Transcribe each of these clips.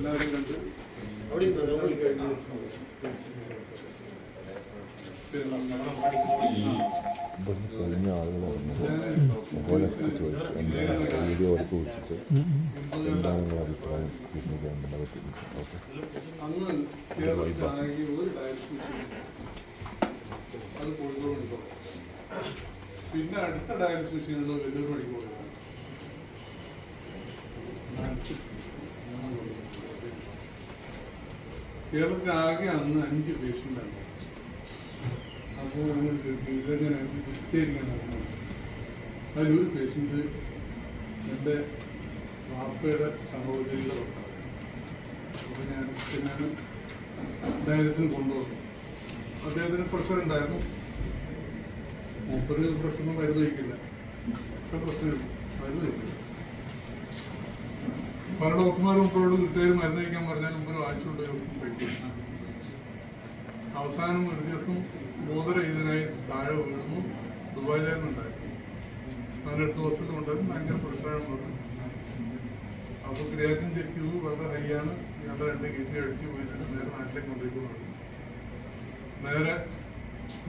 എല്ലാവരും കണ്ട് അവിടെ. ഇവിടുന്ന് കഴിഞ്ഞ ആളുകൾ ചോദിച്ചു എന്താണ് വീഡിയോ അവർക്ക് വിളിച്ചിട്ട് എന്താണ് നിങ്ങളുടെ അഭിപ്രായം കിഡ്നി ഗവൺമെന്റ് പറ്റി ഓക്കെ അത് കോഴിക്കോട് മെഡിക്കൽ പിന്നെ അടുത്ത ഡയാലിസിസ് മെഷീനുള്ളത് വെല്ലൂർ മെഡിക്കൽ കേരളത്തിൽ ആകെ അന്ന് അഞ്ച് പേഷ്യന്റാണ് അപ്പോൾ ഞങ്ങൾ അതിൽ ഇതെങ്ങനെ? അതിലൊരു പേഷ്യന്റ് എന്റെ വാപ്പയുടെ സഹോദരിയുടെ തൊട്ടാണ് അപ്പോൾ ഞാൻ പിന്നെ ഡയാലിസിന് കൊണ്ടുവന്നു അദ്ദേഹത്തിന് പ്രഷർ ഉണ്ടായിരുന്നു. മൂപ്പര് പ്രഷറിന് മരുന്ന് കഴിക്കില്ല പക്ഷെ പ്രശ്നമില്ല. മരുന്ന് പല ഡോക്ടർമാരും മുപ്പരോട് കൃത്യമായി മരുന്ന് കഴിക്കാൻ പറഞ്ഞാൽ മുമ്പ് വാങ്ങിച്ചുകൊണ്ട് കഴിക്കില്ല അവസാനം ഒരു ദിവസം ബോധരഹിതനായി താഴെ വീണു. ദുബായിലായിരുന്നു ഉണ്ടായിരുന്നു അതിനടുത്ത് ഹോസ്പിറ്റൽ ഉണ്ടായിരുന്നു ഭയങ്കര പ്രശ്നമാണ് പറഞ്ഞു അപ്പോൾ ക്രിയാറ്റിൻ ചെക്ക് ചെയ്തു. വളരെ ഹൈയാണ് ഞങ്ങളുടെ രണ്ട് കിഡ്നി അടിച്ചു. പോയിട്ട് നേരെ നാട്ടിലേക്ക് കൊണ്ടുപോയി നേരെ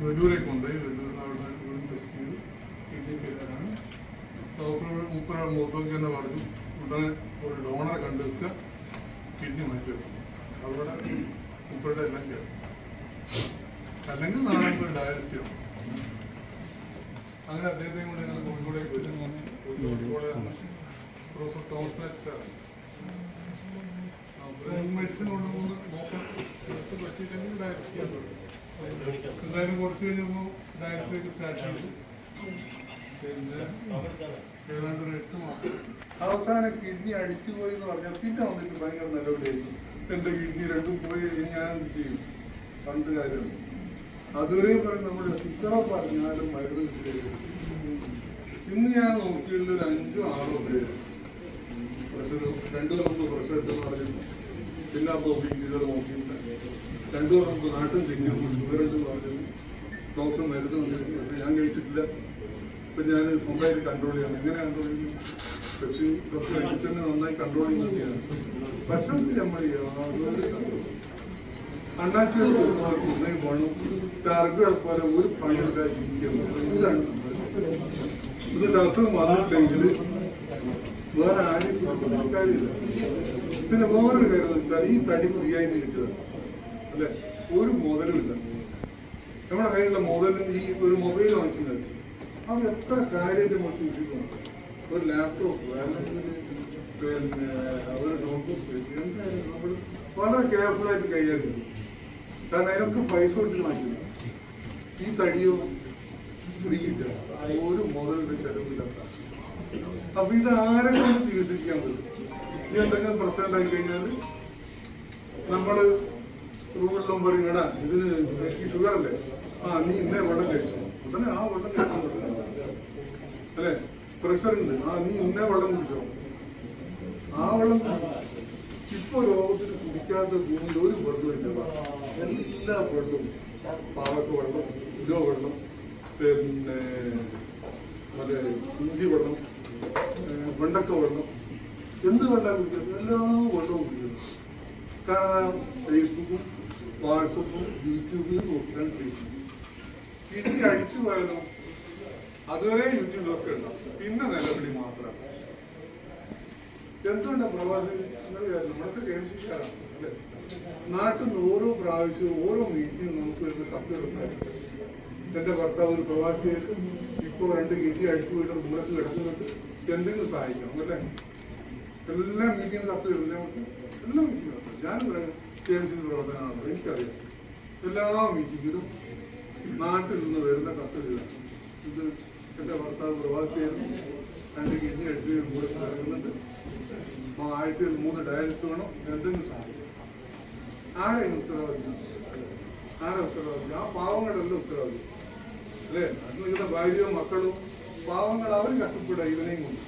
വെല്ലൂരേക്ക് കൊണ്ടുപോയി. വെല്ലൂരിൽ അവിടെ ടെസ്റ്റ് ചെയ്തു. കിഡ്നി ഫെയിലാണ് ഡോക്ടർ മുപ്പര മുഖത്തേക്ക് തന്നെ പറഞ്ഞു. ഉടനെ ഒരു ഡോണറെ കണ്ടെത്തുക കിഡ്നി മാറ്റി അവരുടെ മുപ്പരുടെ എല്ലാം കേൾക്കും അല്ലെങ്കിൽ നാളെ ഡയാലിസിസ് ചെയ്യണം അങ്ങനെ അദ്ദേഹത്തെയും കൂടെ ഞങ്ങൾ കോഴിക്കോടേക്ക് വരും കോഴിക്കോട് പ്രൊഫസർ തോമസ് മാച്ചാർ മെഡിസിൻ കൊണ്ടുപോകുന്ന നോക്കാൻ എടുത്ത് പറ്റിയിട്ടെങ്കിൽ ഡയാലിസിസ് ചെയ്യാൻ തുടങ്ങി. എന്തായാലും കുറച്ച് കഴിഞ്ഞപ്പോൾ ഡയാലിസിലേക്ക് സ്റ്റാർട്ട് ചെയ്തു പിന്നെ ഏതാണ്ട് എട്ട് മാസം. അവസാനം കിഡ്നി അടിച്ചു പോയി എന്ന് പറഞ്ഞാൽ പിന്നെ വന്നിട്ട് ഭയങ്കര നിലവിലായിരുന്നു എന്റെ കിഡ്നി രണ്ടും പോയി ഞാൻ എന്ത് ചെയ്യും? പണ്ട് കാര്യം. അതുവരെ പറയും നമ്മൾ എത്ര പറഞ്ഞാലും മരുന്ന് ഇന്ന് ഞാൻ നോക്കിയുള്ള ഒരു അഞ്ചോ ആറോ പേര് രണ്ടു മുമ്പ് പ്രഷർ എടുത്തെന്ന് പറയുന്നു പിന്നെ ആ നോക്കിയില്ല രണ്ടു ദിവസം നാട്ടിൽ ചെക്കുന്നു ഷുഗർ ഉണ്ടെന്ന് പറഞ്ഞു ഡോക്ടർ മരുന്ന് വന്നിട്ടുണ്ട് ഞാൻ കഴിച്ചിട്ടില്ല. ഇപ്പൊ ഞാൻ സ്വന്തമായിട്ട് കൺട്രോൾ ചെയ്യണം. എങ്ങനെയാണ് പക്ഷേ തന്നെ നന്നായി കൺട്രോൾ ചെയ്യുന്നതാണ് ഭക്ഷണത്തിൽ നമ്മൾ അണ്ണാച്ചികൾ പോകണം ടർഗുകൾ പോലെ ഒരു പണിയെടുക്കാൻ ജീവിക്കുന്നത് ഇതാണ് ഇതിന്റെ അസുഖം വന്നിട്ടില്ലെങ്കിൽ വേറെ ആരും കാര്യമില്ല പിന്നെ വേറൊരു കാര്യം എന്ന് വെച്ചാൽ ഈ തടി ഫ്രീ ആയി കിട്ടുക. അല്ലെ? ഒരു മുതലുമില്ല നമ്മുടെ കയ്യിലുള്ള മുതലും ഈ ഒരു മൊബൈൽ വാങ്ങിച്ചിട്ടുണ്ട് അത് എത്ര കാര്യമായിട്ട് സൂക്ഷിക്കണം ഒരു ലാപ്ടോപ്പ് അല്ലെങ്കിൽ പിന്നെ ഒരു നോട്ട്ബുക്ക് എന്തായാലും നമ്മൾ വളരെ കെയർഫുള്ളായിട്ട് കൈകാര്യം കാരണം അതിനൊക്കെ പൈസ കൊടുത്ത് ഈ തടിയോ ഫ്രീ ഒരു മുതലിന്റെ ചെലവില്ല സാർ. അപ്പൊ ഇത് ആരെ കൊണ്ട് ചികിത്സിക്കാൻ പറ്റും? ഇനി എന്തെങ്കിലും പ്രശ്നം ഉണ്ടായി കഴിഞ്ഞാൽ നമ്മൾ റൂമിലും പറയും എടാ ഇതിന് ഷുഗർ അല്ലേ? ആ നീ ഇന്നേ വെള്ളം കഴിച്ചു. ഉടനെ ആ വെള്ളം കഴിച്ചു അല്ലെ? പ്രഷർ ഉണ്ട് ആ നീ ഇന്നേ വെള്ളം കുടിച്ചോ? ആ വെള്ളം. ഇപ്പൊ ലോകത്തിൽ കുടിക്കാത്ത ഭൂമിയിൽ ഒരു വെള്ളമില്ല എല്ലാ വെള്ളവും. പാവക്ക വെള്ളം ഇതോ വെള്ളം പിന്നെ മറ്റേ ഇഞ്ചി വെള്ളം വെണ്ടക്ക വെള്ളം. എന്ത് വെള്ളം കുടിക്കുന്നത് എല്ലാ വെള്ളവും കുടിക്കുന്നു. കാരണം ഫേസ്ബുക്കും വാട്സപ്പും യൂട്യൂബിലും നോക്കിയാണ് ഫേസ്ബുക്ക്. ഇനി അടിച്ചു പോയാലോ? അതുവരെ യൂട്യൂബിലൊക്കെ ഉണ്ടാവും പിന്നെ നിലവിളി മാത്രം. എന്തുകൊണ്ട് പ്രവാസി നമ്മളൊക്കെ ഗെയിംസിക്കാരാണ് അല്ലേ? നാട്ടിൽ നിന്ന് ഓരോ പ്രാവശ്യവും ഓരോ മീറ്റിനും നമുക്ക് വരുന്ന കത്തുകളുണ്ടായിരിക്കും എന്റെ ഭർത്താവ് ഒരു പ്രവാസികൾക്ക് ഇപ്പോൾ രണ്ട് കിട്ടി അടിച്ചു പോയിട്ട് ദൂരത്ത് കിടക്കുന്നത് എന്തെങ്കിലും സഹായിക്കണം അല്ലേ? എല്ലാ മീറ്റിംഗ് കത്ത് വരുന്നത് നമുക്ക്? എല്ലാ മീറ്റിംഗ് കത്ത് ഞാൻ കെ എം സി പ്രവർത്തനമാണല്ലോ എനിക്കറിയാം. എല്ലാ മീറ്റിങ്ങിലും നാട്ടിൽ നിന്ന് വരുന്ന കത്തുകൾ ഇത് എന്റെ ഭർത്താവ് പ്രവാസിയായിരുന്നു. രണ്ട് കിഡ്നി എടുക്കുകയും കൂടി നടക്കുന്നുണ്ട്. ആ ആഴ്ചയിൽ മൂന്ന് ഡയാലിസ് വേണം എന്തെങ്കിലും സാധിക്കും. ആരെയും ഉത്തരവാദിത്വം? ആരെ ഉത്തരവാദിത്വം? ആ പാവങ്ങളല്ല ഉത്തരവാദിത്വം. അല്ലേ? അത് നിങ്ങളുടെ ഭാര്യയും മക്കളും. പാവങ്ങൾ അവരും കഷ്ടപ്പെടുക ഇവനെയും കൊണ്ട്.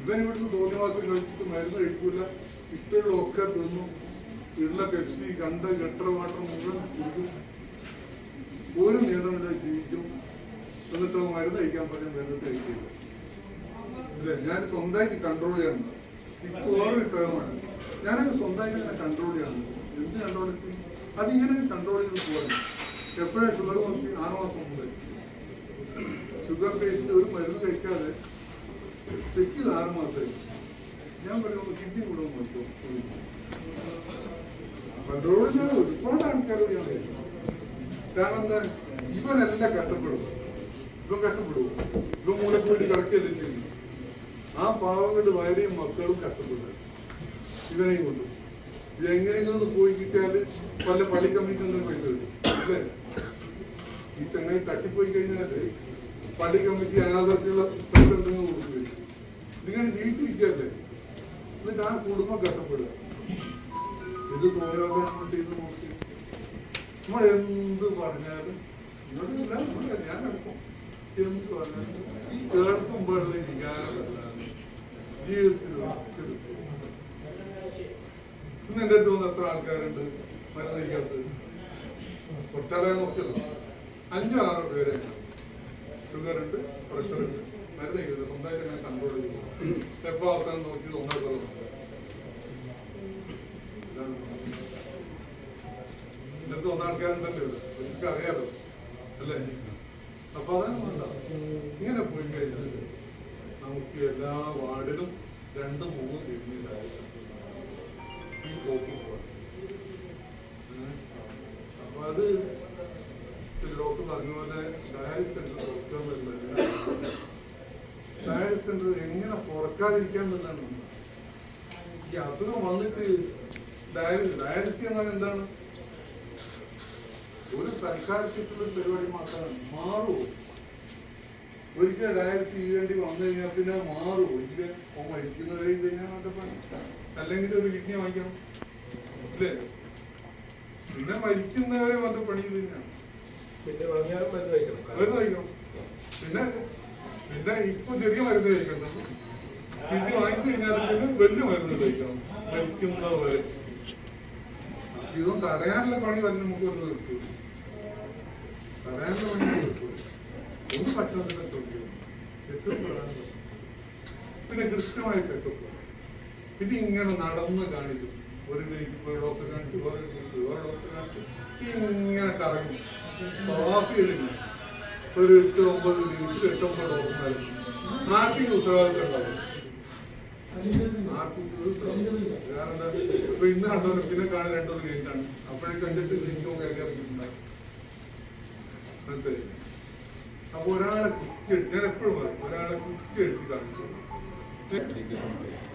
ഇവൻ ഇവിടുന്ന് തോന്നിവാസം കഴിച്ചിട്ട് മരുന്ന് കഴിക്കൂല. ഇഷ്ടമുള്ള ഒക്കെ തിന്നു. ഉള്ള പെപ്സി കണ്ട ഗട്ടർ വാട്ടർ മുഴുവൻ കുടിക്കും. ഒരു നിയന്ത്രണമില്ല ജീവിക്കും. എന്നിട്ട് മരുന്ന് കഴിക്കാൻ പറഞ്ഞ മരുന്ന് കഴിക്കില്ല അല്ലേ ഞാൻ സ്വന്തമായിട്ട് കൺട്രോൾ ചെയ്യണം. ഇപ്പൊ വേറെ ടേമാണ് ഞാനത് സ്വന്തമായിട്ട് ഇങ്ങനെ കൺട്രോൾ ചെയ്യണം. എന്ത് കൺട്രോൾ ചെയ്യും അതിങ്ങനെ കൺട്രോൾ ചെയ്ത് പോകണം എപ്പോഴാണ് ഷുഗർ നോക്കി? ആറ് മാസം മുമ്പ്. ഷുഗർ പേഷ്യന്റ് ഒരു മരുന്ന് കഴിക്കാതെ ചെക്ക് ചെയ്ത് ആറ് മാസമായി ഞാൻ പറയുന്നത് കിഡ്നി കൂടെ നോക്കും കൺട്രോൾ ചെയ്യാതെ ഒരുപാട് ആൾക്കാരോട് ഞാൻ കാരണം എന്താ? ഇവനെല്ലാം കഷ്ടപ്പെടും. ഇവൻ കഷ്ടപ്പെടുവോ? ഇവൻ മൂലക്ക് വേണ്ടി കിടക്കുകയല്ലേ ചെയ്യുന്നു ആ പാവങ്ങളുടെ ഭാര്യയും മക്കളും കഷ്ടപ്പെടുക ഇവനെയും കൊണ്ടു. ഇത് എങ്ങനെയെങ്കിലും പോയി കിട്ടിയാൽ പല പള്ളി കമ്മിറ്റിന്ന് പൈസ തരും. അല്ലേ? ഈ ചങ്ങായി തട്ടിപ്പോയി കഴിഞ്ഞാൽ പള്ളി കമ്മിറ്റി അനാഥർക്കുള്ള പൈസ എന്തെങ്കിലും കൊടുക്കുകയും ഇതിങ്ങനെ ജീവിച്ചിരിക്കല്ലേ എന്നിട്ട് ആ കുടുംബം കഷ്ടപ്പെടുക. ഇത് തോന്നിവാസം ചെയ്ത് നോക്കി നമ്മൾ എന്ത് പറഞ്ഞാലും ഇങ്ങോട്ടില്ല നമ്മളല്ല, ഞാൻ ഈ കേൾക്കുമ്പോഴുള്ള വികാരമല്ലാതെ ജീവിതത്തിൽ ഒരിക്കലും ഇന്ന് എന്റെ അടുത്ത് വന്ന് എത്ര ആൾക്കാരുണ്ട്? മരുന്ന് കഴിക്കാത്തത് കുറച്ചാളെ നോക്കിയല്ലോ അഞ്ചോ ആറോ പേരെ ഉണ്ട് മരുന്ന് കഴിക്കില്ല സ്വന്തമായിട്ട് അങ്ങനെ കൺട്രോൾ ചെയ്തു. എപ്പോ അവസാനം നോക്കി ഒന്നോ ഇന്നത്തെ ഒന്ന ആൾക്കാരുണ്ടല്ലോ എനിക്കറിയാലോ. അല്ലേ? അപ്പൊ അതാണ് വേണ്ട ഇങ്ങനെ പോയി കഴിഞ്ഞാൽ നമുക്ക് എല്ലാ വാർഡിലും രണ്ട് മൂന്ന് ഡയാലിസിസ് ഈ ഏഹ്? അപ്പൊ അത് ഡോക്ടർ പറഞ്ഞ പോലെ dialysis centre doctor dialysis centre എങ്ങനെ തുറക്കാതിരിക്കാൻ എന്നുള്ളതാണ് ഈ അസുഖം വന്നിട്ട് ഡയാലിസിസ് ഡയാലിസിസ് എന്നാൽ എന്താണ്? ഒരു തൽക്കാലത്തേക്കുള്ള പരിപാടി മാത്രമാണ് മാറുമോ ഒരിക്കൽ ഡയാലിസിസ് ചെയ്യേണ്ടി വന്നു കഴിഞ്ഞാൽ പിന്നെ മാറുമോ ഇല്ല ഓ മരിക്കുന്നവരെ ഇത് തന്നെയാണ് പണി അല്ലെങ്കിൽ ഒരു കിഡ്നി വാങ്ങിക്കണം. അല്ലേ? പിന്നെ മരിക്കുന്നവരെ അവന്റെ പണി ഇത് തന്നെയാണ് പിന്നെ മരുന്ന് കഴിക്കണം. മരുന്ന് കഴിക്കണം. പിന്നെ പിന്നെ ഇപ്പൊ ചെറിയ മരുന്ന് കഴിക്കണം കിഡ്നി വാങ്ങിച്ചു കഴിഞ്ഞാൽ പിന്നെ വലിയ മരുന്ന് കഴിക്കണം. മരിക്കുന്നവരെ. ഇതൊന്നും തടയാനുള്ള പണി തന്നെ നമുക്ക് വന്ന് കിട്ടും തടയാനുള്ള ഒരു ഏറ്റവും പ്രധാനപ്പെട്ട പിന്നെ കൃത്യമായ ചെക്കപ്പ് ഇത് ഇങ്ങനെ നടന്ന് കാണിച്ചു ഒരു വീക്ക് ഒരു ഡോക്ടർ കാണിച്ചു വേറെ വേറെ ഡോക്ടർ കാണിച്ചു. ഇങ്ങനെ കറങ്ങി. ട്രോഫിയിലില്ല ഒരു എട്ട് ഒമ്പത് വീക്കിൽ എട്ട് ഒമ്പത് ഡോക്ടർമാർ ആർക്കും ഉത്തരവാദിത്തം ഉണ്ടാവും. ഇന്ന് രണ്ടോ പിന്നെ കാണാൻ രണ്ടോ കഴിഞ്ഞിട്ടാണ്. അപ്പോഴേ കണ്ടിട്ട് എനിക്കും ഇറങ്ങിയിട്ടുണ്ടാവും. മനസ്സിലായി അപ്പൊ ഒരാളെ കുത്തിയെടുത്ത് ഞാൻ എപ്പോഴും പറയും ഒരാളെ കുത്തിയെടുത്ത് കാണിച്ചു.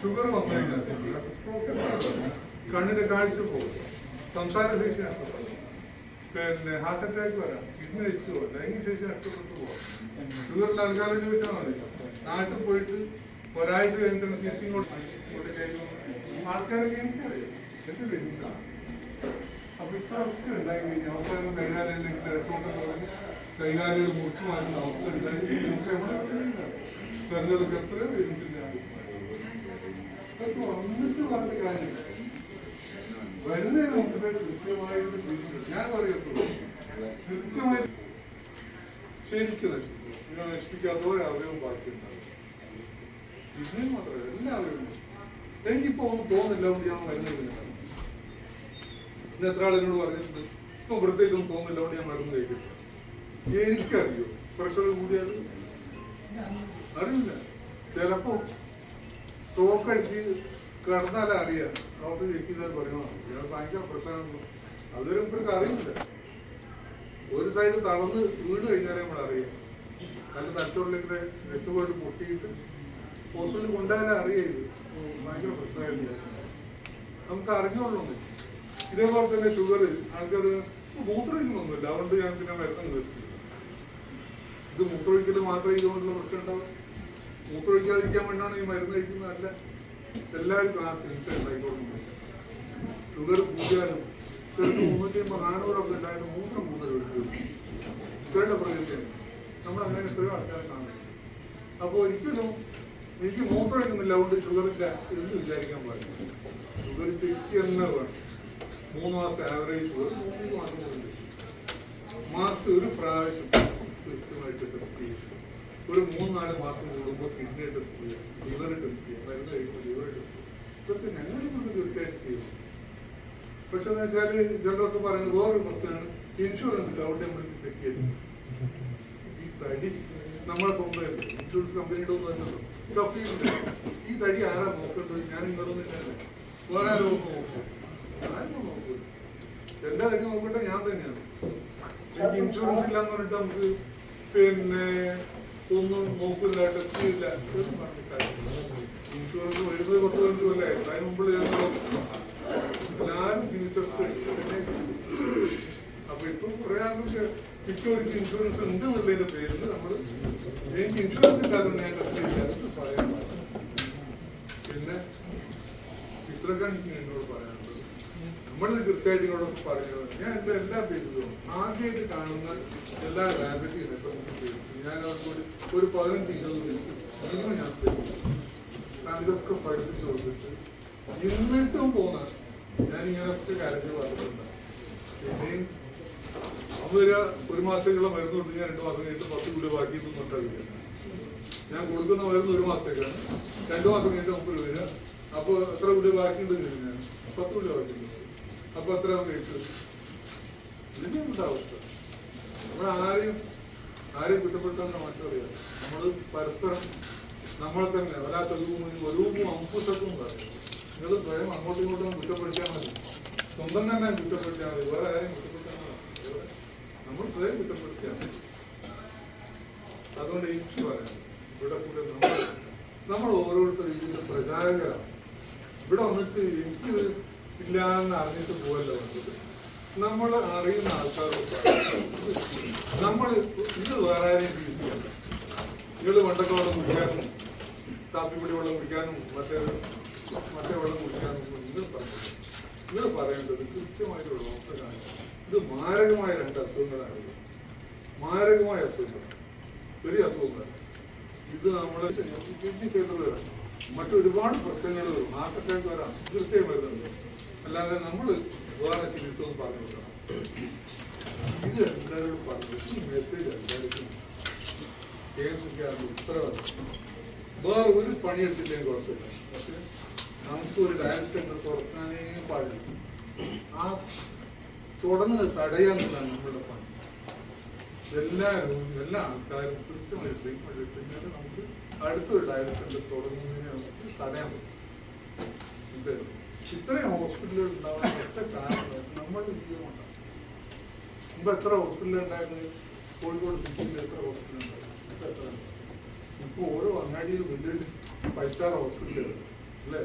ഷുഗർ വന്നു. കണ്ണിന്റെ കാഴ്ച പോകും സംസാര ശേഷി നഷ്ടപ്പെടും പിന്നെ ഹാർട്ട് അറ്റാക്ക് വരാം. കിഡ്നി വെച്ചു പോകാം ലൈംഗിക ശേഷി നഷ്ടപ്പെട്ടു പോകാം ഷുഗർ ആൾക്കാരെ ചോദിച്ചാൽ മതി. നാട്ടിൽ പോയിട്ട് ഒരാഴ്ച കഴിഞ്ഞിട്ട് തിരിച്ചിങ്ങോട്ട്. ആൾക്കാരൊക്കെ എനിക്കറിയാം. എന്റെ ബെനിഫിറ്റാണ് അപ്പൊ ഇത്ര ഒക്കെ ഉണ്ടായി കഴിഞ്ഞാൽ അവസാനം കൈകാലിലേക്ക് തിരക്കോട്ട് പറഞ്ഞ് കൈകാലികൾ മുറിച്ചു മാറ്റുന്ന അവസ്ഥ ഉണ്ടായി നമുക്ക് എവിടെ തെരഞ്ഞെടുപ്പ് എത്ര ബെനിഫിറ്റ് അതൊക്കെ വന്നിട്ട് പറഞ്ഞ കാര്യമില്ല വരുന്നതിന് മുമ്പ് കൃത്യമായിട്ട് treatment. ഞാൻ പറയത്തുള്ളൂ കൃത്യമായി ശരിക്കും നശിപ്പിക്കും നിങ്ങൾ നശിപ്പിക്കാത്ത ഒരവയവും ബാക്കിയുണ്ടാവും ഇതിന് മാത്രമല്ല എല്ലാ അവയവവും എനിക്കിപ്പോ ഒന്നും തോന്നില്ല കൊണ്ട് ഞാൻ മരുന്ന് കഴിക്കുന്നില്ല ഇന്ന് എത്ര ആളിനോട് പറഞ്ഞിട്ടുണ്ട്? ഇപ്പൊ വൃത്തിയൊന്നും തോന്നില്ല കൊണ്ട് ഞാൻ മരുന്ന് കഴിക്കില്ല എനിക്കറിയോ? പ്രഷർ കൂടിയാൽ അറിയില്ല. ചിലപ്പോ സ്റ്റോക്ക് അടിച്ച് കിടന്നാലേ അറിയാം. ഡോക്ടർ ചെക്ക് ചെയ്താൽ പറയണം. ഭയങ്കര പ്രശ്നമാണ് അതൊരു ഇപ്പോഴൊക്കെ അറിയില്ല. ഒരു സൈഡ് തളർന്ന് വീട് കഴിഞ്ഞാലേ നമ്മൾ അറിയാം. നല്ല തലച്ചോറിലേക്ക് രക്തപോയിട്ട് പൊട്ടിയിട്ട് ഹോസ്പിറ്റലിൽ കൊണ്ടുപോയാലേ അറിയാം. ഇത് ഭയങ്കര പ്രശ്നമായിരുന്നു നമുക്ക് അറിഞ്ഞോളൂ ഇതേപോലെ തന്നെ ഷുഗർ. ആൾക്കാർ മൂത്രമൊഴിക്കുന്നൊന്നുമില്ല. അതുകൊണ്ട് ഞാൻ പിന്നെ മരുന്ന് നിർത്തി. ഇത് മൂത്രമൊഴിക്കൽ മാത്രമേ ഇതുകൊണ്ടുള്ള പ്രശ്നം ഉണ്ടാവും. മൂത്രമൊഴിക്കാതിരിക്കാൻ വേണ്ടിയാണ് ഈ മരുന്ന് കഴിക്കുന്നതല്ല എല്ലാവർക്കും ആ സിംറ്റം ഉണ്ടായിക്കോട്ടെ ഷുഗർ കൂടിയാലും ചിലർക്ക് മുന്നൂറ്റി അമ്പത് നാനൂറൊക്കെ ഉണ്ടായാലും മൂത്രം കൂടുതൽ ഇവരുടെ പ്രകൃതിയാണ്. നമ്മൾ അങ്ങനെ എത്രയോ ആൾക്കാരെ കാണും. അപ്പോൾ ഒരിക്കലും എനിക്ക് മൂത്രം ഒഴിക്കുന്നില്ല അതുകൊണ്ട് ഷുഗറില്ല എന്ന് വിചാരിക്കാൻ പാടില്ല. ഷുഗർ ചെക്ക് തന്നെ വേണം. മൂന്ന് മാസം ആവറേജ് ഒരു മൂന്ന് മാസം കൊണ്ട് മാസത്തിൽ ഒരു പ്രാവശ്യം കൃത്യമായിട്ട് ടെസ്റ്റ് ചെയ്യും. ഒരു മൂന്ന് നാല് മാസം കൂടുമ്പോൾ കിഡ്നി ടെസ്റ്റ് ചെയ്യുക ലിവർ ടെസ്റ്റ് ചെയ്യുക മരുന്ന് കഴിക്കുമ്പോൾ ലിവർ ടെസ്റ്റ് ഇതൊക്കെ ഞങ്ങൾ ഇവിടുന്ന് തീർച്ചയായിട്ടും പക്ഷെ എന്ന് വെച്ചാൽ ചിലരൊക്കെ പറയുന്നത് വേറൊരു പ്രശ്നമാണ്. ഇൻഷുറൻസ് ഗവൺമെന്റ് ചെക്ക് ചെയ്യും ഈ തടി നമ്മളെ സ്വന്തം ഇൻഷുറൻസ് കമ്പനിയുടെ ഒന്നും അല്ലല്ലോ. കപ്പിയുണ്ട് ഈ തടി ആരാ നോക്കേണ്ടത്? ഞാൻ നിങ്ങളൊന്നും ഇല്ലല്ലോ വേറെ ആരും നോക്കും. ആരും കാര്യം നോക്കട്ടെ ഞാൻ തന്നെയാണ്. എനിക്ക് ഇൻഷുറൻസ് ഇല്ലാന്ന് പറഞ്ഞിട്ട് നമുക്ക് പിന്നെ ഒന്നും നോക്കില്ല ടെസ്റ്റ് ഇല്ല. ഇൻഷുറൻസ് വരുന്നത് കുറച്ച് കൊല്ലേ അതിന് മുമ്പിൽ എല്ലാവരും ചികിത്സ അപ്പൊ ഇപ്പം കുറെ ആൾക്ക് മിക്കവർക്ക് ഇൻഷുറൻസ് ഉണ്ട് എന്നുള്ളതിന്റെ പേരിൽ നമ്മൾ എനിക്ക് ഇൻഷുറൻസ് ഇല്ലാതെ ഞാൻ ടെസ്റ്റ് ചെയ്യാതെ പറയാൻ. പിന്നെ ഇത്രക്കാണ് എനിക്ക് എന്നോട് പറയാനുള്ളത്. നമ്മളിത് കൃത്യമായിട്ട് ഇങ്ങോട്ട് പറയുന്നത് ഞാൻ എന്റെ എല്ലാ പേരിലും ആദ്യമായിട്ട് കാണുന്ന എല്ലാ ഡയബറ്റീസ് ഞാൻ അവർക്ക് ഒരു പതിനഞ്ച് ഇരുപത് മിനിറ്റ് മിനിമം ഞാൻ. കാരണം ഇതൊക്കെ പഠിപ്പിച്ചു കൊടുത്തിട്ട് എന്നിട്ടും പോന്ന ഞാൻ ഇങ്ങനത്തെ കാര്യങ്ങൾ പറഞ്ഞിട്ടുണ്ട്. പിന്നെയും അവർ ഒരു മാസത്തേക്കുള്ള മരുന്ന് കൊടുത്ത് ഞാൻ രണ്ട് മാസം കഴിഞ്ഞിട്ട് പത്ത് കിലോ ബാക്കി കൊണ്ടില്ല ഞാൻ കൊടുക്കുന്ന മരുന്ന് ഒരു മാസത്തേക്കാണ്. രണ്ട് മാസം കഴിഞ്ഞിട്ട് മുപ്പത് വരിക അപ്പോൾ എത്ര കിലോ ബാക്കിയുണ്ട് ഞാൻ പത്ത് കിലോ ബാക്കിയുണ്ട്. അപ്പൊ അത്ര കഴിച്ചു ഇതിന്റെ ഉണ്ട് അവസ്ഥ നമ്മൾ ആരെയും ആരെയും കുറ്റപ്പെടുത്താൻ അറിയാം. നമ്മൾ പരസ്പരം നമ്മളെ തന്നെ ഒരു അമ്പുസക്കും പറയും നിങ്ങൾ സ്വയം അങ്ങോട്ടും ഇങ്ങോട്ടും കുറ്റപ്പെടുത്തിയാൽ മതി. സ്വന്തം തന്നെ കുറ്റപ്പെടുത്തിയാൽ മതി. വേറെ ആരെയും കുറ്റപ്പെടുത്താൻ നമ്മൾ സ്വയം കുറ്റപ്പെടുത്തിയാൽ മതി. അതുകൊണ്ട് എനിക്ക് പറയാം ഇവിടെ കൂടെ നമ്മൾ നമ്മൾ ഓരോരുത്തരും ഇതിന്റെ പ്രചാരകരാണ്. ഇവിടെ വന്നിട്ട് എനിക്ക് ഇല്ല എന്ന് അറിഞ്ഞിട്ട് പോവല്ലോ നമ്മൾ അറിയുന്ന ആൾക്കാരോട് നമ്മൾ ഇത് വേറെ ആരെയും ചികിത്സിക്കണ്ട നിങ്ങൾ പണ്ടൊക്കെ വെള്ളം കുടിക്കാനും കാപ്പിപ്പൊടി വെള്ളം കുടിക്കാനും മറ്റേ മറ്റേ വെള്ളം കുടിക്കാനും നിങ്ങൾ പറഞ്ഞു നിങ്ങൾ പറയേണ്ടത് കൃത്യമായിട്ടുള്ള ഡോക്ടറാണ് ഇത് മാരകമായ രണ്ട് അസുഖങ്ങളാണ്. മാരകമായ അസുഖങ്ങൾ. ചെറിയ അസുഖങ്ങൾ. ഇത് നമ്മളെ വരാം മറ്റൊരുപാട് പ്രശ്നങ്ങൾ ഹാർട്ട് അറ്റാക്ക് വരാം തീർച്ചയായും വരുന്നുണ്ട്. അല്ലാതെ നമ്മൾ വേറെ ചികിത്സവും പറഞ്ഞു കൊടുക്കണം. ഇത് എല്ലാവരോടും പറഞ്ഞു മെസ്സേജ് എല്ലാവർക്കും കെ എം സിക്കാരുടെ ഉത്തരവാദിത്വം. വേറെ ഒരു പണിയെടുത്തില്ലേ കുഴപ്പമില്ല. പക്ഷെ നമുക്ക് ഒരു ഡയൽ സെന്റർ തുറക്കാനേ പാടില്ല. ആ തുടങ്ങുന്നത് തടയാന്നുള്ളതാണ് നമ്മളുടെ പണി. എല്ലാ രോഗികളും എല്ലാ ആൾക്കാരും കൃത്യമായി ട്രീറ്റ്മെന്റ് എടുത്തുകഴിഞ്ഞാൽ നമുക്ക് അടുത്തൊരു ഡയൽ സെന്റർ തുടങ്ങുന്നതിനെ നമുക്ക് തടയാൻ പറ്റും. മനസ്സിലായോ? ഇത്രയും ഹോസ്പിറ്റലുകൾ ഉണ്ടാവാൻ ഒറ്റ കാരണം നമ്മുടെ ജീവിതമുണ്ടാകും മുമ്പ് എത്ര ഹോസ്പിറ്റലുകൾ ഉണ്ടായിരുന്നു കോഴിക്കോട് സിറ്റിയിൽ എത്ര ഹോസ്പിറ്റൽ ഉണ്ടായിരുന്നു ഇപ്പൊ എത്ര ഉണ്ട്? ഇപ്പൊ ഓരോ അങ്ങാടിയിൽ വലിയൊരു ഫൈവ് സ്റ്റാർ ഹോസ്പിറ്റലുകൾ അല്ലേ?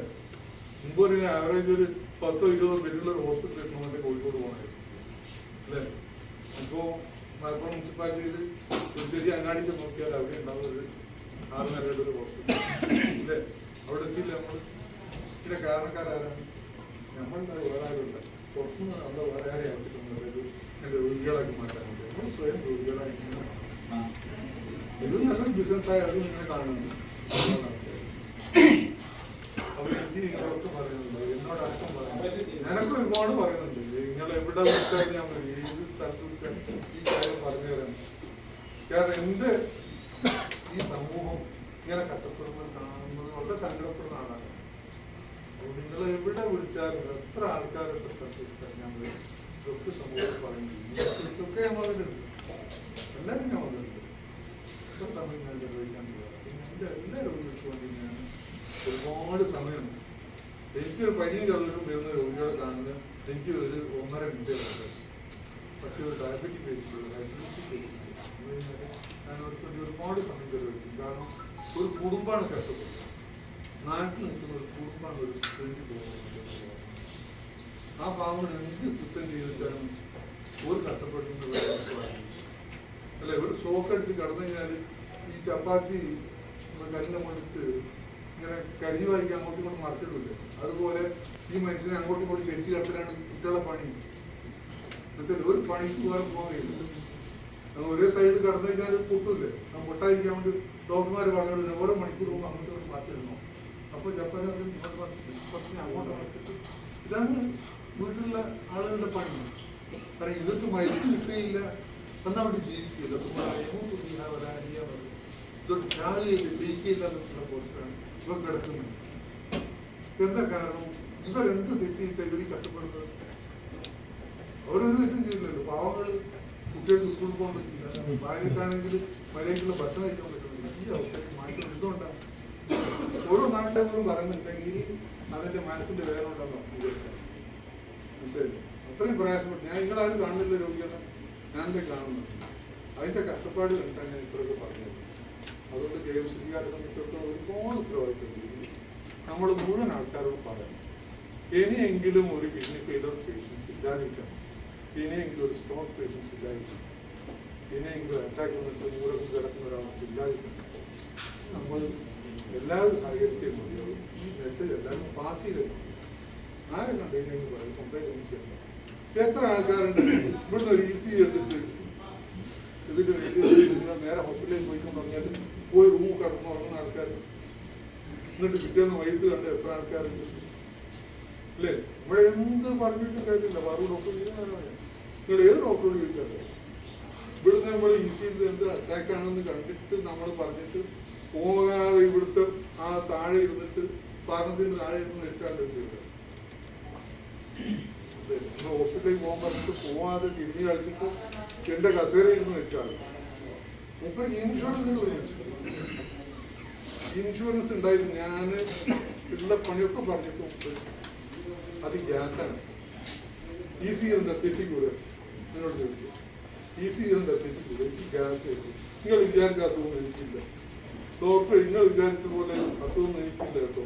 മുമ്പ് ഒരു ആവറേജ് ഒരു പത്തോ ഇരുപതോ ബെഡുള്ള ഒരു ഹോസ്പിറ്റൽ എത്തണമെങ്കിൽ കോഴിക്കോട് പോകണമായിരുന്നു അല്ലേ? ഇപ്പോ മലപ്പുറം മുനിസിപ്പാലിറ്റിയിൽ ഒരു ചെറിയ അങ്ങാടിക്ക് നോക്കിയാൽ അവിടെ ഉണ്ടാവുന്നത് ആറ് നിലയുടെ ഒരു ഹോസ്പിറ്റൽ അല്ലേ? അവിടെ എത്തിയില്ല നമ്മൾ ഇതിന്റെ കാരണക്കാരാരാണ്? നമ്മളുടെ ആരുമില്ല പുറത്തുനിന്ന് നമ്മളെ വേറെ അയച്ചിട്ടുണ്ട് ഒരു രോഗികളാക്കി മാറ്റാൻ സ്വയം രോഗികളാക്കി ഇത് നല്ലൊരു ബിസിനസ്സായി അത് ഇങ്ങനെ കാണുന്നു എനിക്ക് പറയുന്നുണ്ട്. എന്നോട് അടക്കം പറയുന്നുണ്ട് ഞാനൊക്കെ ഒരുപാട് പറയുന്നുണ്ട്. നിങ്ങൾ എവിടെ വിളിച്ചാൽ ഞാൻ ഏത് സ്ഥലത്ത് ഈ കാര്യം പറഞ്ഞു തരാം. കാരണം എന്റെ ഈ സമൂഹം ഇങ്ങനെ കഷ്ടപ്പെടുന്നത് കാണുന്നത് വളരെ സങ്കടപ്പെടുന്ന ആളാണ്. നിങ്ങൾ എവിടെ വിളിച്ചാലും എത്ര ആൾക്കാരെ പ്രശ്നം വിളിച്ചാലും ഞാൻ പറയും ഇതൊക്കെ സമൂഹത്തിൽ പറയുന്നു ഇതൊക്കെ ഞാൻ വന്നിട്ടുണ്ട് എല്ലാവരും ഞാൻ വന്നിട്ടുണ്ട് ഇത്ര സമയം ഞാൻ ചെലവഴിക്കാൻ പോകാം എന്റെ എല്ലാ രോഗികൾക്കും വേണ്ടി ഞാൻ ഒരുപാട് സമയം എനിക്കൊരു പനിയും ചെറുതും വരുന്ന രോഗികളെ കാണുന്ന എനിക്ക് ഒരു ഒന്നര മിനിറ്റ് വേണ്ടത് പക്ഷേ ഒരു ഡയബറ്റിക് പേഷ്യന്റ് ഡയബറ്റിക് പേഷ്യന്റ് ഞാൻ ഒരുപാട് സമയം ചെലവഴിക്കും. കാരണം ഒരു കുടുംബമാണ് കഷ്ടപ്പെടുന്നത്. നാട്ടിൽ നിൽക്കുന്ന ഒരു കുടുംബം ഒരു ആ പാവങ്ങൾ എന്ത് കുറ്റം ചെയ്തിട്ടാണ് ഒരു കഷ്ടപ്പെടുന്നത് അല്ല ഒരു സ്ട്രോക്ക് അടിച്ച് കടന്നു കഴിഞ്ഞാൽ ഈ ചപ്പാത്തി കല്ലിനെ കൊണ്ടിട്ട് ഇങ്ങനെ കരി വായിക്കാൻ അങ്ങോട്ടും ഇങ്ങോട്ടും മറച്ചിടില്ല? അതുപോലെ ഈ മനുഷ്യനെ അങ്ങോട്ടും ഇങ്ങോട്ടും ചെരിച്ച് കിടത്തിലാണ് കുട്ടികളെ പണി. എന്നുവെച്ചാൽ ഒരു പണിക്ക് വേറെ പോകുകയില്ല ഒരേ സൈഡിൽ കടന്നു കഴിഞ്ഞാൽ പൊട്ടില്ലേ? പൊട്ടാതിരിക്കാൻ വേണ്ടി ഡോക്ടർമാർ പറഞ്ഞു ഓരോ മണിക്കൂർ പോകുമ്പോൾ അങ്ങോട്ട് മാറ്റിയിരുന്നു അപ്പോൾ ജപ്പാൻ കുറച്ച് അങ്ങോട്ട് മറിച്ചിട്ട് ഇതാണ് വീട്ടിലുള്ള ആളുകളുടെ പണി. കാരണം ഇതൊക്കെ മരിച്ചു കിട്ടുകയില്ല. എന്നാൽ അവിടെ ജീവിക്കുക ഇതൊക്കെ ചാകുകയില്ല ജയിക്കുകയില്ല എന്നുള്ള പോസ്റ്റാണ് ഇവർ കിടക്കുന്നത്. എന്താ കാരണം? ഇവരെന്ത് തെറ്റിയിട്ട് ഇവർ കഷ്ടപ്പെടുന്നത്? അവരൊരു തെറ്റും ചെയ്യുന്നില്ല പാവങ്ങൾ കുട്ടികൾക്ക് സ്കൂളിൽ പോകാൻ പറ്റില്ല. ഭാര്യക്കാണെങ്കിൽ മര്യാദക്കുള്ള ഭക്ഷണം കഴിക്കാൻ പറ്റുന്നില്ല. ഈ അവസ്ഥയ്ക്ക് മാറ്റം എന്തുകൊണ്ടാണ് ഓരോ നാട്ടിലും പറയുന്നുണ്ടെങ്കിൽ അതിന്റെ മനസ്സിന്റെ വേദന ഉണ്ടെന്ന് അത്രയും പ്രയാസപ്പെട്ടു. ഞാൻ നിങ്ങളാരും കാണുന്നില്ല രോഗികളെ. ഞാനല്ലേ കാണുന്നു. അതിന്റെ കഷ്ടപ്പാട് കണ്ടിട്ടാണ് ഞാൻ ഇത്രയൊക്കെ പറഞ്ഞത്. അതുകൊണ്ട് കെ എം സി സിക്കാരെ സംബന്ധിച്ചിടത്തോളം ഒരുപാട് ഉത്തരവാദിത്തം നമ്മൾ മുഴുവൻ ആൾക്കാരോട് പറയണം. ഇനിയെങ്കിലും ഒരു കിഡ്നി ഫെയിലർ പേഷ്യൻസ് ഇല്ലാതിരിക്കണം. ഇനിയെങ്കിലും ഒരു സ്ട്രോക്ക് പേഷ്യൻസ് ഇല്ലാതിരിക്കണം. ഇനിയെങ്കിലും അറ്റാക്ക് വന്നിട്ട് മൂലം കിടക്കുന്ന ഒരാൾക്ക് ഇല്ലാതിരിക്കണം. നമ്മൾ എല്ലാവരും സഹകരിച്ചേ മതിയാവും ഈ മെസ്സേജ് എല്ലാവരും പാസ് ചെയ്തിട്ടുണ്ട് ആരും കണ്ടെയ്നർ പറയും കംപ്ലൈന്റ് ഒന്നും എത്ര ആൾക്കാരുണ്ട്? ഇവിടുന്ന് ഒരു ഈസി എടുത്തിട്ട് ഇതിന്റെ നിങ്ങൾ നേരെ ഹോസ്പിറ്റലിൽ പോയിക്കൊണ്ട് പറഞ്ഞാൽ പോയി റൂം കടന്നു ഉറങ്ങുന്ന ആൾക്കാർ എന്നിട്ട് പിറ്റേന്ന് വൈകിട്ട് കണ്ട് എത്ര ആൾക്കാരുണ്ട്? അല്ലേ? ഇവിടെ എന്ത് പറഞ്ഞിട്ട് കാര്യമില്ല വേറൊരു ഡോക്ടർ നിങ്ങൾ ഏത് ഡോക്ടറോട് ചോദിച്ചാലോ ഇവിടുന്ന് നമ്മൾ ഈസിയിൽ എന്ത് അറ്റാക്ക് ആണെന്ന് കണ്ടിട്ട് നമ്മൾ പറഞ്ഞിട്ട് പോകാതെ ഇവിടുത്തെ ആ താഴെ ഇരുന്നിട്ട് ഫാർമസിന്റെ താഴെ ഇരുന്ന് മരിച്ചാണ്ട് ഹോസ്പിറ്റലിൽ പോകാൻ പറഞ്ഞിട്ട് പോവാതെ തിരിഞ്ഞ് കളിച്ചിട്ട് എന്റെ കസേരയിൽ ഇരുന്ന് മരിച്ചാണ് മൂപ്പർക്ക് ഇൻഷുറൻസ് ഇൻഷുറൻസ് ഉണ്ടായിരുന്നു. ഞാൻ ഉള്ള പണിയൊക്കെ പറഞ്ഞിട്ട് മൂപ്പര് അത് ഗ്യാസാണ് ഈ സി തെറ്റി തെറ്റിക്കൂടെ എന്നോട് ചോദിച്ചു. ഈ സി എന്താ തെറ്റിക്കൂടെ എനിക്ക് ഗ്യാസ് നിങ്ങൾ വിചാരിച്ച അസുഖം എനിക്കില്ല. ഡോക്ടർ നിങ്ങൾ വിചാരിച്ച പോലെ അസുഖം എനിക്കില്ല കേട്ടോ.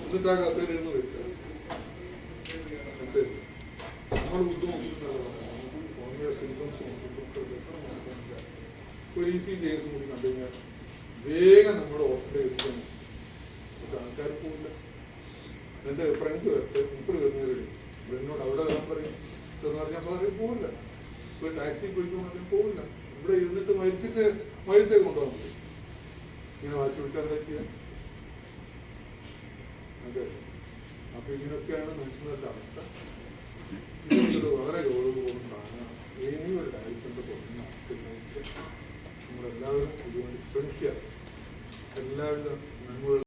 എന്നിട്ട് ആ കസേര എന്ന് വെച്ചാൽ കസേര നമ്മൾ ബുദ്ധിമുട്ടുന്നതാണ് ഹോമിയോ സിംറ്റംസ് ഒരു ഈസി കേസ് കൂടി കണ്ടു കഴിഞ്ഞാൽ വേഗം നമ്മുടെ ഹോസ്പിറ്റലിൽ പക്ഷെ ആൾക്കാർ പോകില്ല എന്റെ ഫ്രണ്ട് മുപ്പത് വരുന്നവര് എന്നോട് അവിടെ വരാൻ പറയും. എന്ന് പറഞ്ഞാൽ പറയും പോകില്ല ഒരു ടാക്സി പോയിക്കൊണ്ടെങ്കിൽ പോകില്ല ഇവിടെ ഇരുന്നിട്ട് മരിച്ചിട്ട് മയത്തെ കൊണ്ടുപോകാൻ പറ്റും. ഇങ്ങനെ വാശി പിടിച്ചാൽ എന്താ ചെയ്യാൻ അതെ. അപ്പൊ ഇങ്ങനെയൊക്കെയാണ് മനുഷ്യരുടെ അവസ്ഥ. ഇതൊരു വളരെ ഗൗരവപൂർണമാണ് ഇനി ഒരു ഡയസിന്റെ തുടങ്ങുന്ന അവസ്ഥയിലേക്ക് നമ്മളെല്ലാവരും ഇതുകൊണ്ട് ശ്രമിക്കുക. എല്ലാവിധ നന്മകളും